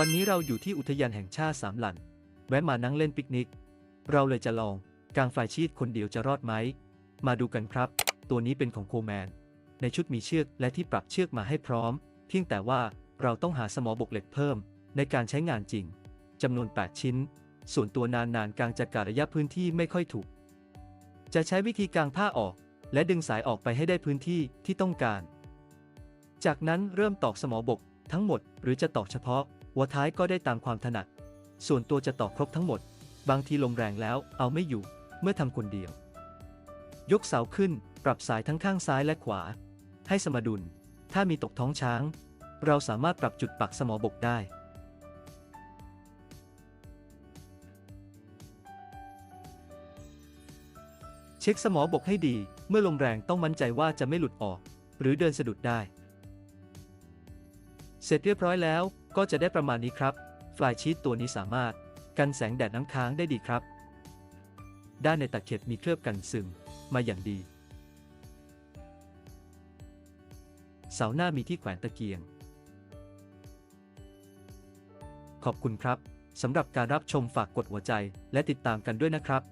วันนี้เราอยู่ที่อุทยานแห่งชาติสามหลัน แวะมานั่งเล่นปิกนิก เราเลยจะลองกางไฟชีตคนเดียวจะรอดไหม มาดูกันครับ ตัวนี้เป็นของโคแมน ในชุดมีเชือกและที่ปรับเชือกมาให้พร้อม เพียงแต่ว่าเราต้องหาสมอบกเหล็กเพิ่ม ในการใช้งานจริงจำนวน 8 ชิ้น ส่วนตัวนานๆกางจะการระยะพื้นที่ไม่ค่อยถูก จะใช้วิธีกางผ้าออก และดึงสายออกไปให้ได้พื้นที่ที่ต้องการ จากนั้นเริ่มตอกสมอบกทั้งหมดหรือจะตอกเฉพาะ หัวท้ายก็ได้ตามความถนัด ส่วนตัวจะตอครบทั้งหมด บางทีลมแรงแล้วเอาไม่อยู่เมื่อทำคนเดียว ยกเสาขึ้นปรับสายทั้งข้างซ้ายและขวา ให้สมดุล ถ้ามีตกท้องช้าง เราสามารถปรับจุดปักสมอบกได้เช็คสมอบกให้ดี เมื่อลมแรงต้องมั่นใจว่าจะไม่หลุดออก หรือเดินสะดุดได้ เสร็จเรียบร้อยแล้ว ก็จะได้ประมาณนี้ครับฟลายชีตตัวนี้สามารถ กันแสงแดดน้ำค้างได้ดีครับ ด้านในตะเข็บมีเคลือบกันซึมมาอย่างดี เสาหน้ามีที่แขวนตะเกียง ขอบคุณครับสำหรับการรับชมฝากกดหัวใจและติดตามกันด้วยนะครับ